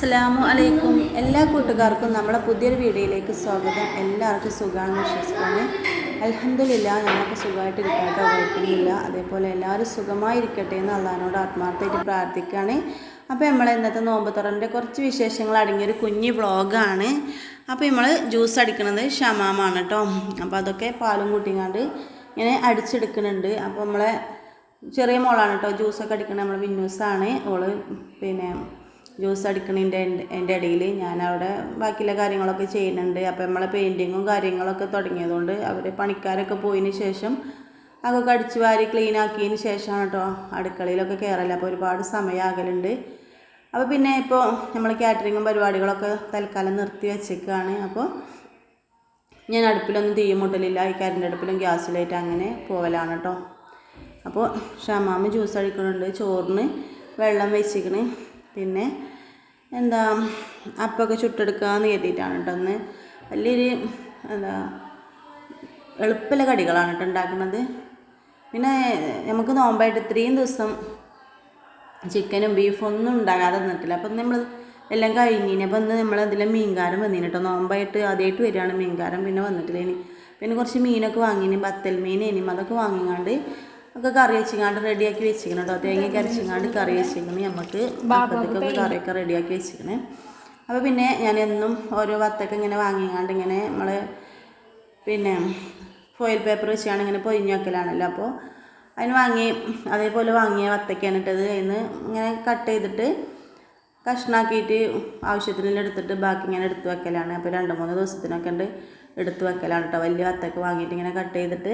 അസ്സലാമു അലൈക്കും. എല്ലാ കൂട്ടുകാർക്കും നമ്മുടെ പുതിയൊരു വീഡിയോയിലേക്ക് സ്വാഗതം. എല്ലാവർക്കും സുഖമാണെന്ന് വിശ്വസിക്കുകയാണ്. അലഹമില്ല നമുക്ക് സുഖമായിട്ട് ഇരിക്കട്ടെ കുഴപ്പമൊന്നുമില്ല അതേപോലെ എല്ലാവരും സുഖമായിരിക്കട്ടെ എന്ന് അള്ളഹാനോട് ആത്മാർത്ഥമായിട്ട് പ്രാർത്ഥിക്കുകയാണ്. അപ്പോൾ നമ്മൾ ഇന്നത്തെ നോമ്പ് തുറന്റെ കുറച്ച് വിശേഷങ്ങൾ അടങ്ങിയൊരു കുഞ്ഞ് വ്ളോഗാണ്. അപ്പോൾ നമ്മൾ ജ്യൂസ് അടിക്കുന്നത് ഷമാമാണ് കേട്ടോ. അപ്പോൾ അതൊക്കെ പാലും കൂട്ടിങ്ങാണ്ട് ഇങ്ങനെ അടിച്ചെടുക്കുന്നുണ്ട്. അപ്പോൾ നമ്മളെ ചെറിയ മോളാണ് കേട്ടോ ജ്യൂസൊക്കെ അടിക്കണത് നമ്മൾ വിന്നൂസാണ്. ഓൾ പിന്നെ ജ്യൂസ് അടിക്കണതിന്റെ എന്റെ ഇടയിൽ ഞാൻ അവിടെ ബാക്കിയുള്ള കാര്യങ്ങളൊക്കെ ചെയ്യുന്നുണ്ട്. അപ്പോൾ നമ്മളെ പെയിന്റിങ്ങും കാര്യങ്ങളൊക്കെ തുടങ്ങിയതുകൊണ്ട് അവർ പണിക്കാരൊക്കെ പോയതിന് ശേഷം അതൊക്കെ അടിച്ച് വാരി ക്ലീൻ ആക്കിയതിന് ശേഷമാണ് കേട്ടോ അടുക്കളയിലൊക്കെ കയറൽ. അപ്പോൾ ഒരുപാട് സമയം ആകലുണ്ട്. അപ്പോൾ പിന്നെ ഇപ്പോൾ നമ്മൾ കാറ്ററിങ്ങും പരിപാടികളൊക്കെ തൽക്കാലം നിർത്തി വെച്ചേക്കാണ്. അപ്പോൾ ഞാൻ അടുപ്പിലൊന്നും തീ മുട്ടലില്ല. ഈ കരന്റെ അടുപ്പിലും ഗ്യാസിലായിട്ട് അങ്ങനെ പോവലാണ് കേട്ടോ. അപ്പോൾ ഷമാമ ജ്യൂസ് അടിക്കുന്നുണ്ട് ചോറിന് വെള്ളം വെച്ചിക്കണ് പിന്നെ എന്താ അപ്പമൊക്കെ ചുട്ടെടുക്കാമെന്ന് കരുതിയിട്ടാണ് കേട്ടോ ഒന്ന് വലിയൊരു എന്താ എളുപ്പമുള്ള കടികളാണ് കേട്ടോ ഉണ്ടാക്കുന്നത് പിന്നെ നമുക്ക് നോമ്പായിട്ട് ഇത്രയും ദിവസം ചിക്കനും ബീഫും ഒന്നും ഉണ്ടാകാതെ നിന്നിട്ടില്ല. അപ്പം നമ്മൾ എല്ലാം കഴിഞ്ഞിന്. അപ്പം ഇന്ന് നമ്മൾ അതിലെ മീൻകാരൻ വന്നിന് കേട്ടോ. നോമ്പായിട്ട് ആദ്യമായിട്ട് വരികയാണ് മീൻകാരം. പിന്നെ വന്നിട്ടില്ല ഇനി. പിന്നെ കുറച്ച് മീനൊക്കെ വാങ്ങിന്. ബത്തൽ മീൻ ഇനിയും അതൊക്കെ വാങ്ങിങ്ങാണ്ട് ഒക്കെ കറി വെച്ചിങ്ങാണ്ട് റെഡിയാക്കി വെച്ചിരിക്കണം കേട്ടോ തേങ്ങ അരച്ചിങ്ങാണ്ട് കറി വെച്ചിരിക്കണം. നമുക്ക് അപ്പത്തേക്കൊക്കെ കറിയൊക്കെ റെഡിയാക്കി വെച്ചിരിക്കണേ. അപ്പോൾ പിന്നെ ഞാൻ എന്നും ഓരോ വത്തൊക്കെ ഇങ്ങനെ വാങ്ങിങ്ങാണ്ട് ഇങ്ങനെ നമ്മൾ പിന്നെ ഫോയിൽ പേപ്പർ വെച്ചാണ് ഇങ്ങനെ പൊതിഞ്ഞ് വെക്കലാണല്ലോ. അപ്പോൾ അതിന് വാങ്ങി അതേപോലെ വാങ്ങിയ വത്തക്കാണ് ഇട്ടത്. അതിന് ഇങ്ങനെ കട്ട് ചെയ്തിട്ട് കഷ്ണാക്കിയിട്ട് ആവശ്യത്തിനെല്ലാം എടുത്തിട്ട് ബാക്കി ഇങ്ങനെ എടുത്ത് വെക്കലാണ്. അപ്പോൾ രണ്ട് മൂന്ന് ദിവസത്തിനൊക്കെ ഉണ്ട് എടുത്ത് വെക്കലാണ് കേട്ടോ വലിയ വത്തക്ക വാങ്ങിയിട്ട് ഇങ്ങനെ കട്ട് ചെയ്തിട്ട്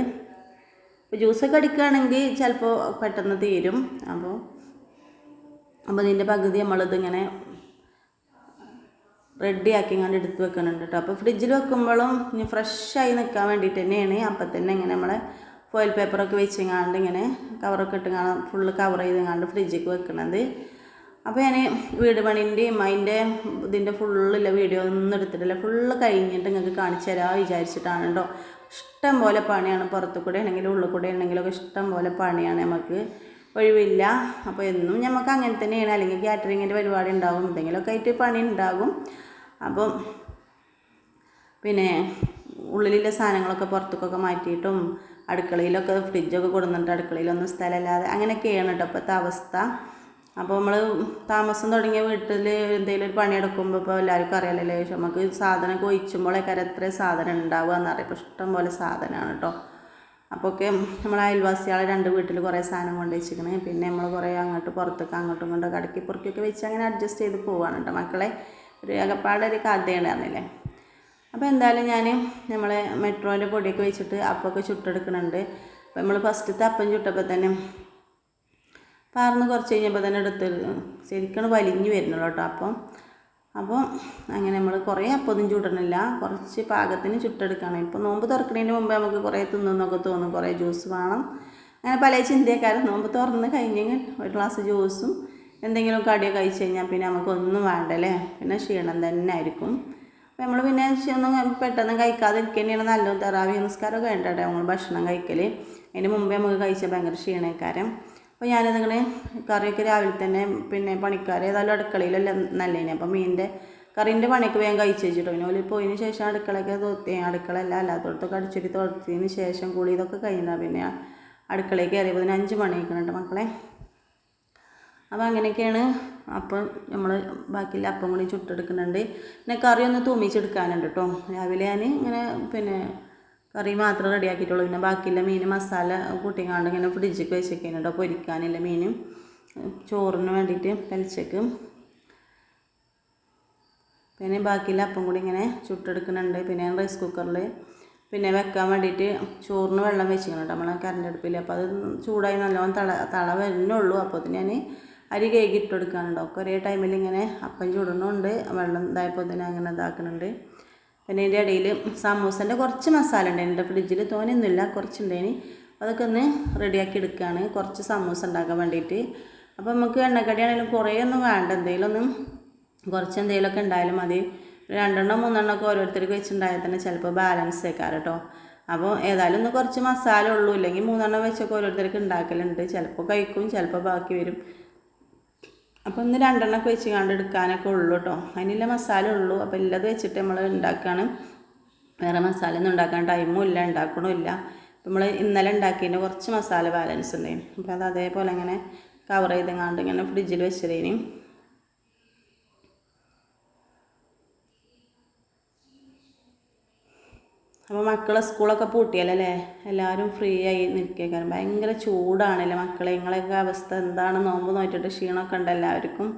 ഇപ്പോൾ ജ്യൂസൊക്കെ അടിക്കുകയാണെങ്കിൽ ചിലപ്പോൾ പെട്ടെന്ന് തീരും. അപ്പോൾ അപ്പോൾ ഇതിന്റെ പകുതി നമ്മളിതിങ്ങനെ റെഡി ആക്കി ഇങ്ങനെ എടുത്ത് വെക്കുന്നുണ്ട് കേട്ടോ അപ്പോൾ ഫ്രിഡ്ജിൽ വെക്കുമ്പോഴും ഇനി ഫ്രഷായി നിൽക്കാൻ വേണ്ടിയിട്ട് തന്നെയാണ്. അപ്പം തന്നെ ഇങ്ങനെ നമ്മൾ ഫോയിൽ പേപ്പറൊക്കെ വെച്ചിങ്ങാണ്ട് ഇങ്ങനെ കവറൊക്കെ ഇട്ടുങ്ങാണ്ട് ഫുള്ള് കവർ ചെയ്ത് ചെയ്തങ്ങാണ്ട് ഫ്രിഡ്ജിലേക്ക് വെക്കണത്. അപ്പോൾ ഞാൻ വീട് പണിന്റെയും അതിന്റെ ഇതിന്റെ ഫുള്ളില്ല വീഡിയോ ഒന്നും എടുത്തിട്ടില്ല. ഫുള്ള് കഴിഞ്ഞിട്ട് നിങ്ങൾക്ക് കാണിച്ചു തരാം വിചാരിച്ചിട്ടാണ് കേട്ടോ ഇഷ്ടം പോലെ പണിയാണ്. പുറത്തു കൂടെ ആണെങ്കിലും ഉള്ളിൽ കൂടെ ആണെങ്കിലൊക്കെ ഇഷ്ടം പോലെ പണിയാണ് നമുക്ക് ഒഴിവില്ല. അപ്പോൾ എന്നും നമുക്ക് അങ്ങനെ തന്നെയാണ്. അല്ലെങ്കിൽ കാറ്ററിങ്ങിന്റെ പരിപാടി ഉണ്ടാകും എന്തെങ്കിലുമൊക്കെ ആയിട്ട് പണി ഉണ്ടാകും. അപ്പം പിന്നെ ഉള്ളിലുള്ള സാധനങ്ങളൊക്കെ പുറത്തേക്കൊക്കെ മാറ്റിയിട്ടും അടുക്കളയിലൊക്കെ ഫ്രിഡ്ജൊക്കെ കൊടുന്നിട്ട് അടുക്കളയിലൊന്നും സ്ഥലമില്ലാതെ അങ്ങനെയൊക്കെയാണ് കേട്ടോ ഇപ്പോഴത്തെ അവസ്ഥ. അപ്പോൾ നമ്മൾ താമസം തുടങ്ങിയ വീട്ടിൽ എന്തെങ്കിലും ഒരു പണിയെടുക്കുമ്പോൾ ഇപ്പോൾ എല്ലാവർക്കും അറിയാമല്ലോ നമുക്ക് സാധനം ഒഴിച്ചുമ്പോഴേക്കാരം എത്ര സാധനം ഉണ്ടാവുക എന്നറിയാം. ഇപ്പോൾ ഇഷ്ടം പോലെ സാധനമാണ് കേട്ടോ അപ്പോൾ ഒക്കെ നമ്മൾ അയൽവാസികളെ രണ്ട് വീട്ടിൽ കുറേ സാധനം കൊണ്ട് വെച്ചിരിക്കണേ. പിന്നെ നമ്മൾ കുറേ അങ്ങോട്ട് പുറത്തേക്ക് അങ്ങോട്ടും ഇങ്ങോട്ടും കടക്കി പുറക്കൊക്കെ വെച്ച് അങ്ങനെ അഡ്ജസ്റ്റ് ചെയ്ത് പോവാണ് കേട്ടോ മക്കളെ. ഒരു അകപ്പാടെ ഒരു കഥയാണ് പറഞ്ഞില്ലേ? അപ്പോൾ എന്തായാലും ഞാൻ നമ്മളെ മെട്രോന്റെ പൊടിയൊക്കെ വെച്ചിട്ട് അപ്പമൊക്കെ ചുട്ടെടുക്കുന്നുണ്ട് അപ്പോൾ നമ്മൾ ഫസ്റ്റത്തെ അപ്പം ചുട്ടപ്പോൾ തന്നെ പാർന്ന് കുറച്ച് കഴിഞ്ഞപ്പോൾ തന്നെ എടുത്ത് ശരിക്കും വലിഞ്ഞു വരുന്നുള്ളൂ കേട്ടോ അപ്പം അപ്പോൾ അങ്ങനെ നമ്മൾ കുറേ അപ്പൊന്നും ചുടണില്ല. കുറച്ച് പാകത്തിന് ചുട്ടെടുക്കണം. ഇപ്പോൾ നോമ്പ് തുറക്കുന്നതിന് മുമ്പ് നമുക്ക് കുറേ തിന്നുന്നൊക്കെ തോന്നും. കുറേ ജ്യൂസ് വേണം. അങ്ങനെ പല ചിന്തക്കാരും നോമ്പ് തുറന്ന് കഴിഞ്ഞെങ്കിൽ ഒരു ഗ്ലാസ് ജ്യൂസും എന്തെങ്കിലും കടിയൊക്കെ കഴിച്ച് കഴിഞ്ഞാൽ പിന്നെ നമുക്കൊന്നും വേണ്ടല്ലേ പിന്നെ ക്ഷീണം തന്നെ ആയിരിക്കും. അപ്പോൾ നമ്മൾ പിന്നെ ഒന്നും പെട്ടെന്ന് കഴിക്കാതിരിക്കുക ഇരിക്കുന്ന നല്ലത്. തെറാവി നിസ്കാരമൊക്കെ വേണ്ടട്ടെ. നമ്മൾ ഭക്ഷണം കഴിക്കൽ അതിന് മുമ്പേ നമുക്ക് കഴിച്ചാൽ ഭയങ്കര ക്ഷീണക്കാരം. അപ്പോൾ ഞാനതിങ്ങനെ കറിയൊക്കെ രാവിലെ തന്നെ പിന്നെ പണിക്കാർ ഏതായാലും അടുക്കളയിലല്ല നല്ലതിനെ അപ്പോൾ മീനിന്റെ കറീന്റെ പണിയൊക്കെ വേഗം കഴിച്ച് വെച്ചിട്ടോ. പിന്നെ ഓൽ പോയതിന് ശേഷം അടുക്കളയൊക്കെ തോത്തി അടുക്കളയല്ല അല്ലാത്തടത്തൊക്കെ അടിച്ചൊരു തോർത്തിയതിന് ശേഷം കുളി ഇതൊക്കെ കഴിഞ്ഞാൽ പിന്നെ അടുക്കളയിൽ കയറിയപ്പോൾ ഇതിന് അഞ്ച് മണി ആയിക്കുന്നുണ്ട് മക്കളെ. അപ്പോൾ അങ്ങനെയൊക്കെയാണ്. അപ്പം നമ്മൾ ബാക്കിയുള്ള അപ്പം കൂടി ചുട്ടെടുക്കുന്നുണ്ട്. പിന്നെ കറി ഒന്ന് തൂമിച്ചെടുക്കാനുണ്ട് കേട്ടോ രാവിലെ ഞാൻ ഇങ്ങനെ പിന്നെ കറി മാത്രം റെഡിയാക്കിയിട്ടുള്ളൂ. പിന്നെ ബാക്കിയുള്ള മീൻ മസാല കൂട്ടിക്കാണ്ട് ഇങ്ങനെ ഫ്രിഡ്ജിക്ക് വെച്ചേക്കാണ് കേട്ടോ പൊരിക്കാനുള്ള മീനും ചോറിന് വേണ്ടിയിട്ട് പെലച്ചക്ക് പിന്നെ ബാക്കിയുള്ള അപ്പം കൂടി ഇങ്ങനെ ചുട്ടെടുക്കുന്നുണ്ട്. പിന്നെ റൈസ് കുക്കറിൽ പിന്നെ വെക്കാൻ വേണ്ടിയിട്ട് ചോറിന് വെള്ളം വെച്ചിരിക്കണം കേട്ടോ നമ്മളെ കറണ്ട് അടുപ്പിൽ അപ്പോൾ അത് ചൂടായി നല്ലോണം തള തള വരുന്നുള്ളൂ. അപ്പോൾ ഞാൻ അരി കൊടുക്കാനുണ്ടോ ഒക്കെ ഒരേ ടൈമിൽ ഇങ്ങനെ അപ്പം ചുടണുണ്ട്. വെള്ളം ഇതായപ്പോൾ തന്നെ അങ്ങനെ ഇതാക്കുന്നുണ്ട്. പിന്നെ ഇതിന്റെ ഇടയിൽ സമൂസന്റെ കുറച്ച് മസാല ഉണ്ട്. എന്റെ ഫ്രിഡ്ജിൽ തോനെയൊന്നുമില്ല കുറച്ചുണ്ടേനി. അതൊക്കെ ഒന്ന് റെഡിയാക്കി എടുക്കുകയാണ് കുറച്ച് സമൂസ ഉണ്ടാക്കാൻ വേണ്ടിയിട്ട്. അപ്പോൾ നമുക്ക് എണ്ണക്കടിയാണെങ്കിലും കുറേ ഒന്നും വേണ്ട. എന്തെങ്കിലും ഒന്ന് കുറച്ച് എന്തെങ്കിലുമൊക്കെ ഉണ്ടായാലും മതി. രണ്ടെണ്ണം മൂന്നെണ്ണം ഒക്കെ ഓരോരുത്തർക്ക് വെച്ചിട്ടുണ്ടായാൽ തന്നെ ചിലപ്പോൾ ബാലൻസ് ആക്കാറ് കേട്ടോ അപ്പോൾ ഏതായാലും ഒന്ന് കുറച്ച് മസാല ഉള്ളൂ. ഇല്ലെങ്കിൽ മൂന്നെണ്ണം വെച്ചൊക്കെ ഓരോരുത്തർക്ക് ഉണ്ടാക്കലുണ്ട്. ചിലപ്പോൾ കഴിക്കും ചിലപ്പോൾ ബാക്കി വരും. അപ്പോൾ ഇന്ന് രണ്ടെണ്ണമൊക്കെ വെച്ച് കണ്ട് എടുക്കാനൊക്കെ ഉള്ളൂ കേട്ടോ. അതിനുള്ള മസാല ഉള്ളൂ. അപ്പോൾ എല്ലാം വെച്ചിട്ട് നമ്മൾ ഉണ്ടാക്കുകയാണ് വേറെ മസാല ഒന്നും ഉണ്ടാക്കാൻ ടൈമും ഇല്ല ഉണ്ടാക്കണമില്ല നമ്മൾ ഇന്നലെ ഉണ്ടാക്കിയതിന്റെ കുറച്ച് മസാല ബാലൻസ് ഉണ്ടായിരുന്നു അപ്പോൾ അത് അതേപോലെ അങ്ങനെ കവർ ചെയ്തെങ്ങാണ്ട് ഇങ്ങനെ ഫ്രിഡ്ജിൽ വെച്ചതേനി. അപ്പോൾ മക്കളെ സ്കൂളൊക്കെ പൂട്ടിയല്ലേ എല്ലാവരും ഫ്രീ ആയി നിൽക്കേക്കാരം. ഭയങ്കര ചൂടാണല്ലേ മക്കളെ? നിങ്ങളെയൊക്കെ അവസ്ഥ എന്താണ്? നോമ്പ് നോറ്റിട്ട് ക്ഷീണമൊക്കെ ഉണ്ട് എല്ലാവർക്കും?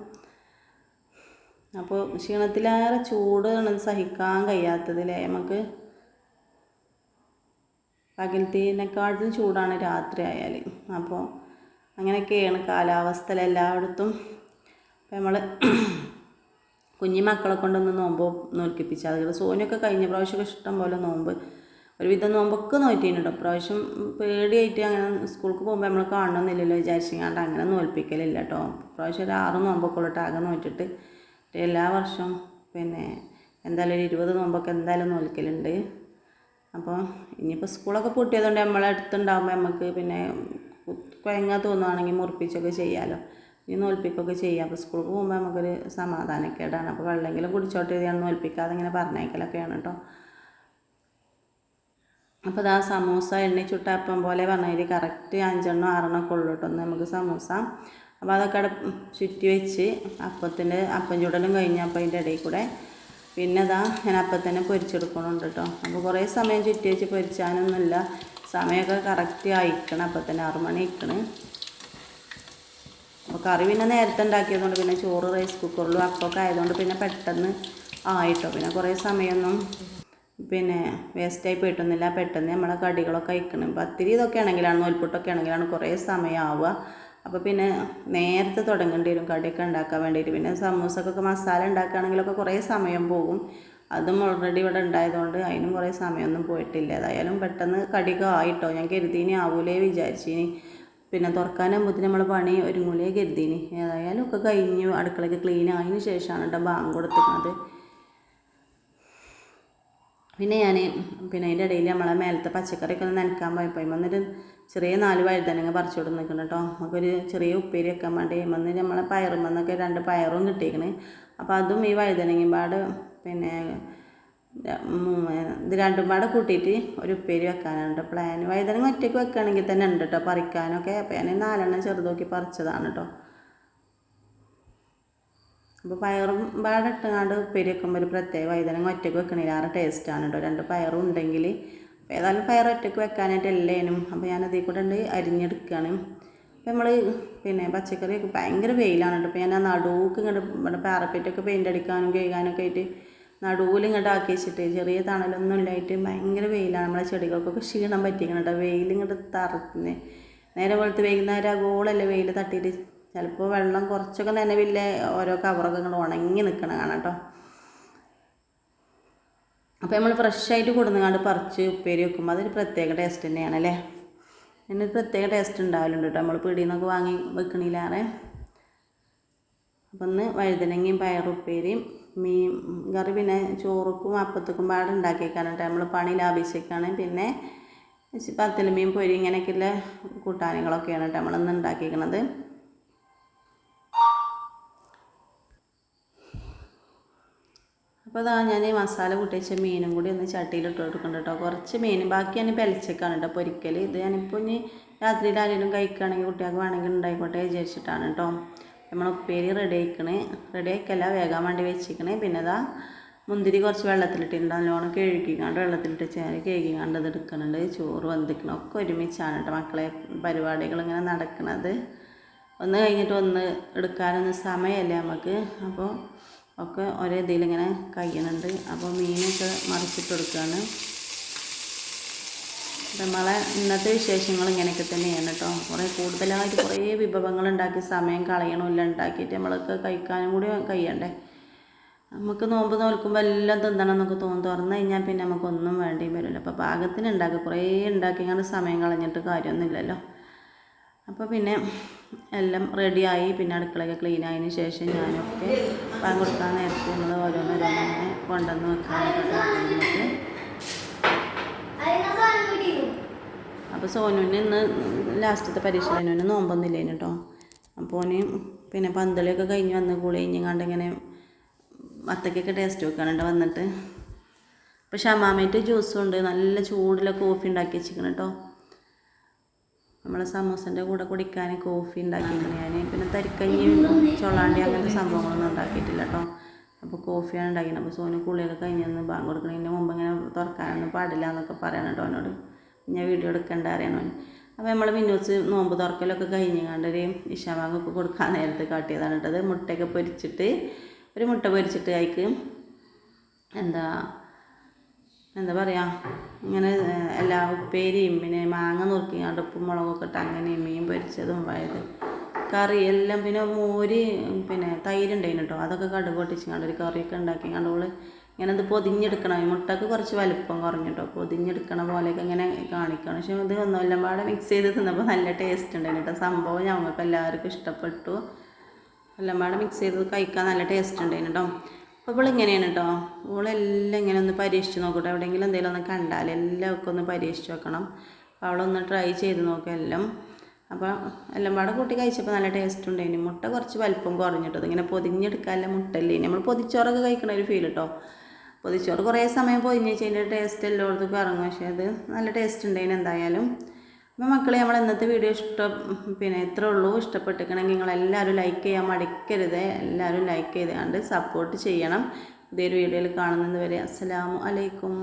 അപ്പോൾ ക്ഷീണത്തിലേറെ ചൂടാണ് സഹിക്കാൻ കഴിയാത്തതില്ലേ നമുക്ക് പകലത്തേനെക്കാട്ടിലും ചൂടാണ് രാത്രി ആയാൽ അപ്പോൾ അങ്ങനെയൊക്കെയാണ് കാലാവസ്ഥയിൽ എല്ലായിടത്തും. നമ്മൾ കുഞ്ഞു മക്കളെ കൊണ്ടൊന്ന് നോമ്പ് നോൽക്കിപ്പിച്ചാൽ അതുപോലെ സോനൊക്കെ കഴിഞ്ഞ പ്രാവശ്യമൊക്കെ ഇഷ്ടം പോലെ നോമ്പ്. ഒരുവിധം നോമ്പൊക്കെ നോറ്റിട്ടുണ്ട്. പ്രാവശ്യം പേടിയായിട്ട് അങ്ങനെ സ്കൂൾക്ക് പോകുമ്പോൾ നമ്മൾ കാണണമെന്നില്ലല്ലോ വിചാരിച്ചിങ്ങാണ്ട് അങ്ങനെ നോൽപ്പിക്കലില്ല കേട്ടോ പ്രാവശ്യം ഒരു ആറ് നോമ്പൊക്കെ ഉള്ളിട്ട് ആകെ നോറ്റിട്ട്. എല്ലാ വർഷവും പിന്നെ എന്തായാലും ഒരു ഇരുപത് നോമ്പൊക്കെ എന്തായാലും നോൽക്കലുണ്ട്. അപ്പോൾ ഇനിയിപ്പോൾ സ്കൂളൊക്കെ പൂട്ടിയതുകൊണ്ട് നമ്മളെ അടുത്തുണ്ടാകുമ്പോൾ നമുക്ക് പിന്നെ കുഴങ്ങ തോന്നുവാണെങ്കിൽ മുറിപ്പിച്ചൊക്കെ ചെയ്യാമല്ലോ ഇനി നോൽപ്പിക്കൊക്കെ ചെയ്യാം. അപ്പോൾ സ്കൂൾക്ക് പോകുമ്പോൾ നമുക്കൊരു സമാധാനക്കേടാണ്. അപ്പോൾ വെള്ളമെങ്കിലും കുടിച്ചോട്ട് ഞാൻ നോൽപ്പിക്കാതെ ഇങ്ങനെ പറഞ്ഞേക്കലൊക്കെയാണ് കേട്ടോ അപ്പോൾ ഇതാ സമൂസ എണ്ണി ചുട്ടപ്പം പോലെ പറഞ്ഞാൽ കറക്റ്റ് അഞ്ചെണ്ണോ ആറെണ്ണോ ഒക്കെ ഉള്ളൂ കേട്ടോ നമുക്ക് സമൂസ. അപ്പോൾ അതൊക്കെ അവിടെ ചുറ്റി വെച്ച് അപ്പത്തിന്റെ അപ്പം ചുടലും കഴിഞ്ഞപ്പോൾ അതിന്റെ ഇടയിൽ കൂടെ പിന്നെ ഇതാ ഞാൻ അപ്പം തന്നെ പൊരിച്ചെടുക്കണുണ്ട് കേട്ടോ അപ്പോൾ കുറേ സമയം ചുറ്റി വെച്ച് പൊരിച്ചാനൊന്നുമില്ല. സമയമൊക്കെ കറക്റ്റ് ആയിക്കണം അപ്പം തന്നെ ആറ് അപ്പോൾ കറി പിന്നെ നേരത്തെ ഉണ്ടാക്കിയതുകൊണ്ട് പിന്നെ ചോറ് റൈസ് കുക്കറിലും അപ്പൊക്കെ ആയതുകൊണ്ട് പിന്നെ പെട്ടെന്ന് ആയിട്ടോ. പിന്നെ കുറേ സമയമൊന്നും പിന്നെ വേസ്റ്റായി പോയിട്ടൊന്നുമില്ല. പെട്ടെന്ന് നമ്മളെ കടികളൊക്കെ അയക്കണം പത്തിരി ഇതൊക്കെ ആണെങ്കിലാണ് നൂൽപുട്ടൊക്കെ ആണെങ്കിലാണ് കുറേ സമയമാവുക. അപ്പോൾ പിന്നെ നേരത്തെ തുടങ്ങേണ്ടി വരും കടിയൊക്കെ ഉണ്ടാക്കാൻ വേണ്ടിയിട്ട്. പിന്നെ സമൂസക്കൊക്കെ മസാല ഉണ്ടാക്കുകയാണെങ്കിലൊക്കെ കുറേ സമയം പോകും. അതും ഓൾറെഡി ഇവിടെ ഉണ്ടായതുകൊണ്ട് അതിനും കുറേ സമയമൊന്നും പോയിട്ടില്ല. ഏതായാലും പെട്ടെന്ന് കടിയൊക്കെ ആയിട്ടോ. ഞാൻ കരുതിനി ആവൂലേ വിചാരിച്ചിനി. പിന്നെ തുറക്കാനാകുമ്പോഴത്തേന് നമ്മൾ പണി ഒരുങ്ങൂലേ കരുതീന്. ഏതായാലും ഒക്കെ കഴിഞ്ഞു. അടുക്കളയൊക്കെ ക്ലീൻ ആയതിന് ശേഷമാണ് കേട്ടോ ബാങ്ക് കൊടുത്തിരുന്നത്. പിന്നെ ഞാൻ പിന്നെ അതിന്റെ ഇടയിൽ നമ്മളെ മേലത്തെ പച്ചക്കറിയൊക്കെ ഒന്ന് നനക്കാൻ പോയപ്പോൾ വന്നിട്ട് ചെറിയ നാല് വഴുതനങ്ങ പറിച്ചോണ്ട് നിൽക്കണം കേട്ടോ നമുക്കൊരു ചെറിയ ഉപ്പേരി വെക്കാൻ വേണ്ടി വന്ന് നമ്മളെ പയറും വന്നൊക്കെ രണ്ട് പയറും കിട്ടിയിരിക്കണേ അപ്പോൾ അതും ഈ വഴുതനങ്ങയും പാട് പിന്നെ ഇത് രണ്ടും പാടെ കൂട്ടിയിട്ട് ഒരു ഉപ്പേരി വെക്കാനുണ്ട്. പ്ലാൻ വഴുതനങ്ങ ഒറ്റയ്ക്ക് വെക്കുകയാണെങ്കിൽ തന്നെ ഉണ്ട് കേട്ടോ പറിക്കാനൊക്കെ. അപ്പോൾ ഞാൻ നാലെണ്ണം ചെറുതോക്കി പറിച്ചതാണ് കേട്ടോ അപ്പോൾ പയറും പാടെ ഇട്ടുകൊണ്ട് ഉപ്പേരി വെക്കുമ്പോൾ ഒരു പ്രത്യേക വഴുതനങ്ങ ഒറ്റയ്ക്ക് വെക്കണില്ലാറ ടേസ്റ്റ് ആണ് കേട്ടോ രണ്ട് പയറും ഉണ്ടെങ്കിൽ ഏതായാലും പയർ ഒറ്റയ്ക്ക് വെക്കാനായിട്ട് എല്ലേനും അപ്പോൾ ഞാൻ അതിൽ കൂടെ ഉണ്ട് അരിഞ്ഞെടുക്കുകയാണ് അപ്പോൾ നമ്മൾ പിന്നെ പച്ചക്കറിയൊക്കെ ഭയങ്കര വെയിലാണ് കേട്ടോ അപ്പോൾ ഞാൻ ആ നടുവൊക്കെ ഇങ്ങോട്ട് ഇവിടെ പാറപ്പറ്റൊക്കെ പെയിന്റ് അടിക്കാനും കഴുകാനൊക്കെ ആയിട്ട് നടുവിൽ ഇങ്ങോട്ട് ആക്കി വെച്ചിട്ട് ചെറിയ തണലൊന്നും ഇല്ലായിട്ട് ഭയങ്കര വെയിലാണ്. നമ്മളെ ചെടികൾക്കൊക്കെ ക്ഷീണം പറ്റിക്കണം കേട്ടോ. വെയിൽ ഇങ്ങോട്ട് നേരെ പോലത്തെ വൈകുന്നേരം ഗോളല്ലേ വെയിൽ തട്ടിയിട്ട്. ചിലപ്പോൾ വെള്ളം കുറച്ചൊക്കെ നനവില്ലേ ഓരോ കവറൊക്കെ ഇങ്ങോട്ട് ഉണങ്ങി നിൽക്കണം കാണാം കേട്ടോ. അപ്പോൾ നമ്മൾ ഫ്രഷായിട്ട് കൊടുന്നുകാണ്ട് പറിച്ച് ഉപ്പേരി വെക്കുമ്പോൾ അതൊരു പ്രത്യേക ടേസ്റ്റ് തന്നെയാണ് അല്ലേ? അതിനൊരു പ്രത്യേക ടേസ്റ്റ് ഉണ്ടാവലുണ്ട് കേട്ടോ. നമ്മൾ പീടിയിൽ നിന്നൊക്കെ വാങ്ങി വെക്കണില്ലാറെ അപ്പം ഒന്ന് വഴുതനങ്ങയും പയറുപ്പേരിയും മീൻ കറി പിന്നെ ചോറുക്കും അപ്പത്തേക്കും പാടെ ഉണ്ടാക്കിയേക്കാണ് നമ്മൾ പണി ലാഭിച്ചേക്കാണ് പിന്നെ പത്തൽ മീൻ പൊരി ഇങ്ങനെയൊക്കെയുള്ള കൂട്ടാനങ്ങളൊക്കെയാണ് കേട്ടോ നമ്മളിന്ന് ഉണ്ടാക്കിയിരിക്കുന്നത് അപ്പോൾ അതാ ഞാൻ മസാല കൂട്ടി വെച്ച മീനും കൂടി ഒന്ന് ചട്ടിയിൽ ഇട്ട് കൊടുക്കുന്നുണ്ട് കേട്ടോ. കുറച്ച് മീൻ ബാക്കി ഞാൻ പെലച്ചേക്കാണ് കേട്ടോ പൊരിക്കൽ ഇത് ഞാനിപ്പോൾ ഇനി രാത്രിയിൽ ആരെങ്കിലും കഴിക്കുകയാണെങ്കിൽ കുട്ടികൾക്ക് വേണമെങ്കിൽ ഉണ്ടായിക്കോട്ടെ വിചാരിച്ചിട്ടാണ് കേട്ടോ. നമ്മൾ ഉപ്പേരി റെഡി ആയിക്കണേ. റെഡി ആക്കല്ല വേഗം വേണ്ടി വെച്ചിരിക്കണേ പിന്നെ അതാ മുന്തിരി കുറച്ച് വെള്ളത്തിലിട്ടിട്ടുണ്ട്. നല്ലോണം കഴുകിക്കാണ്ട് വെള്ളത്തിലിട്ട് ചേര കഴുകിക്കാണ്ട് ഇത് എടുക്കുന്നുണ്ട് ചോറ് വന്നിക്കണം ഒക്കെ ഒരുമിച്ചാണ് കേട്ടോ മക്കളെ പരിപാടികൾ ഇങ്ങനെ നടക്കുന്നത് ഒന്ന് കഴിഞ്ഞിട്ട് ഒന്ന് എടുക്കാനൊന്നും സമയമല്ല നമുക്ക് അപ്പോൾ ഒക്കെ ഒരേ ഇതിലിങ്ങനെ കഴിയുന്നുണ്ട് അപ്പോൾ മീനൊക്കെ മറിച്ചിട്ട് കൊടുക്കുകയാണ് നമ്മളെ ഇന്നത്തെ വിശേഷങ്ങൾ ഇങ്ങനെയൊക്കെ തന്നെയാണ് കേട്ടോ കുറേ കൂടുതലായിട്ട് കുറേ വിഭവങ്ങൾ ഉണ്ടാക്കി സമയം കളയണമില്ല ഉണ്ടാക്കിയിട്ട് നമ്മളൊക്കെ കഴിക്കാനും കൂടി കഴിയണ്ടേ. നമുക്ക് നോമ്പ് നോൽക്കുമ്പോൾ എല്ലാം തിന്നണം എന്നൊക്കെ തോന്നും തുറന്നു കഴിഞ്ഞാൽ പിന്നെ നമുക്കൊന്നും വേണ്ടിയും വരില്ല. അപ്പോൾ പാകത്തിന് ഉണ്ടാക്കി കുറേ ഉണ്ടാക്കി ഉണ്ടാക്കിങ്ങാണ്ട് സമയം കളഞ്ഞിട്ട് കാര്യമൊന്നുമില്ലല്ലോ അപ്പോൾ പിന്നെ എല്ലാം റെഡിയായി. പിന്നെ അടുക്കളയൊക്കെ ക്ലീൻ ആയതിന് ശേഷം ഞാനൊക്കെ പാൻ കൊടുക്കാൻ നേരത്തെ നമ്മൾ ഓരോന്നോരോന്നെ കൊണ്ടുവന്ന് വെക്കാനൊക്കെ അപ്പോൾ സോനുവിന് ഇന്ന് ലാസ്റ്റത്തെ പരീക്ഷ സോനുവിന് നോമ്പൊന്നുമില്ലേന് കേട്ടോ അപ്പോൾ ഓന് പിന്നെ പന്തളിയൊക്കെ കഴിഞ്ഞ് വന്ന് കുളി കണ്ട് ഇങ്ങനെ വത്തക്കൊക്കെ ടേസ്റ്റ് വെക്കാനുണ്ട് വന്നിട്ട്. അപ്പോൾ ഷമാമേറ്റ് ജ്യൂസും ഉണ്ട്. നല്ല ചൂടിലെ കോഫി ഉണ്ടാക്കി വെച്ചിരിക്കണം കേട്ടോ നമ്മളെ സമൂസന്റെ കൂടെ കുടിക്കാൻ കോഫി ഉണ്ടാക്കിയിട്ടുണ്ട് ഞാൻ പിന്നെ തരിക്കഞ്ഞി ചൊള്ളാണ്ടി അങ്ങനത്തെ സംഭവങ്ങളൊന്നും ഉണ്ടാക്കിയിട്ടില്ല കേട്ടോ അപ്പോൾ കോഫിയാണ് ഉണ്ടാക്കിയത്. അപ്പോൾ സോനു കുളിയൊക്കെ കഴിഞ്ഞ് ബാങ്ക് കൊടുക്കണതിന്റെ മുമ്പ് ഇങ്ങനെ തുറക്കാനൊന്നും പാടില്ല എന്നൊക്കെ പറയണം കേട്ടോ ഞാൻ വീഡിയോ എടുക്കണ്ട അറിയണം അപ്പോൾ നമ്മൾ മിന്നൂസ് നോമ്പ് തുറക്കലൊക്കെ കഴിഞ്ഞ് കണ്ടൊരു ഇഷാമാങ്ങൊക്കെ കൊടുക്കാൻ നേരത്തെ കാട്ടിയതാണ് കേട്ടത് മുട്ടയൊക്കെ പൊരിച്ചിട്ട് ഒരു മുട്ട പൊരിച്ചിട്ട് അതിക്ക് എന്താ എന്താ പറയുക ഇങ്ങനെ എല്ലാ ഉപ്പേരിയും പിന്നെ മാങ്ങ നുറുക്കി ഉപ്പും മുളകൊക്കെ ഇട്ട് അങ്ങനെ മീൻ പൊരിച്ചതും വയത് കറി എല്ലാം പിന്നെ മോര് പിന്നെ തൈരുണ്ടായിരുന്നു കേട്ടോ. അതൊക്കെ കടുക് പൊട്ടിച്ചിങ്ങാണ്ട് ഒരു കറിയൊക്കെ ഉണ്ടാക്കി കണ്ടോൾ ഇങ്ങനെ ഇത് പൊതിഞ്ഞെടുക്കണം. ഈ മുട്ടക്ക് കുറച്ച് വലുപ്പം കുറഞ്ഞു കേട്ടോ പൊതിഞ്ഞെടുക്കണ പോലെയൊക്കെ ഇങ്ങനെ കാണിക്കണം. പക്ഷെ ഇത് ഒന്നുമെല്ലാം പാടെ മിക്സ് ചെയ്ത് തിന്നപ്പോൾ നല്ല ടേസ്റ്റ് ഉണ്ടായിരുന്നു കേട്ടോ. സംഭവം ഞങ്ങൾക്ക് എല്ലാവർക്കും ഇഷ്ടപ്പെട്ടു. എല്ലാം പാടെ മിക്സ് ചെയ്ത് കഴിക്കാൻ നല്ല ടേസ്റ്റ് ഉണ്ടായിരുന്നു കേട്ടോ. അപ്പോൾ ഇപ്പോൾ ഇങ്ങനെയാണ് കേട്ടോ. ഇവളെല്ലാം ഇങ്ങനെ ഒന്ന് പരീക്ഷിച്ച് നോക്കട്ടെ. എവിടെയെങ്കിലും എന്തെങ്കിലും ഒന്ന് കണ്ടാൽ എല്ലാം ഒക്കെ ഒന്ന് പരീക്ഷിച്ച് വെക്കണം അപ്പോൾ അവളൊന്ന് ട്രൈ ചെയ്ത് നോക്കാം എല്ലാം. അപ്പോൾ എല്ലാം പാടെ കൂട്ടി കഴിച്ചപ്പോൾ നല്ല ടേസ്റ്റ് ഉണ്ടായിരുന്നു. മുട്ട കുറച്ച് വലുപ്പം കുറഞ്ഞിട്ടത് ഇങ്ങനെ പൊതിഞ്ഞെടുക്കാനുള്ള മുട്ടല്ലേ നമ്മൾ പൊതിച്ചോറൊക്കെ കഴിക്കണ ഒരു ഫീൽ കേട്ടോ. പൊതിച്ചോറ് കുറേ സമയം പോയി വെച്ച് അതിന്റെ ടേസ്റ്റ് എല്ലായിടത്തും ഇറങ്ങും പക്ഷേ അത് നല്ല ടേസ്റ്റ് ഉണ്ടായിന് എന്തായാലും. അപ്പോൾ മക്കളെ നമ്മൾ ഇന്നത്തെ വീഡിയോ ഇഷ്ടം പിന്നെ ഇത്രേ ഉള്ളൂ. ഇഷ്ടപ്പെട്ടിരിക്കണമെങ്കിൽ നിങ്ങളെല്ലാവരും ലൈക്ക് ചെയ്യാൻ മടിക്കരുത്. എല്ലാവരും ലൈക്ക് ചെയ്തുകൊണ്ട് സപ്പോർട്ട് ചെയ്യണം. പുതിയൊരു വീഡിയോയിൽ കാണുന്നത് വരെ അസ്സലാമു അലൈക്കും.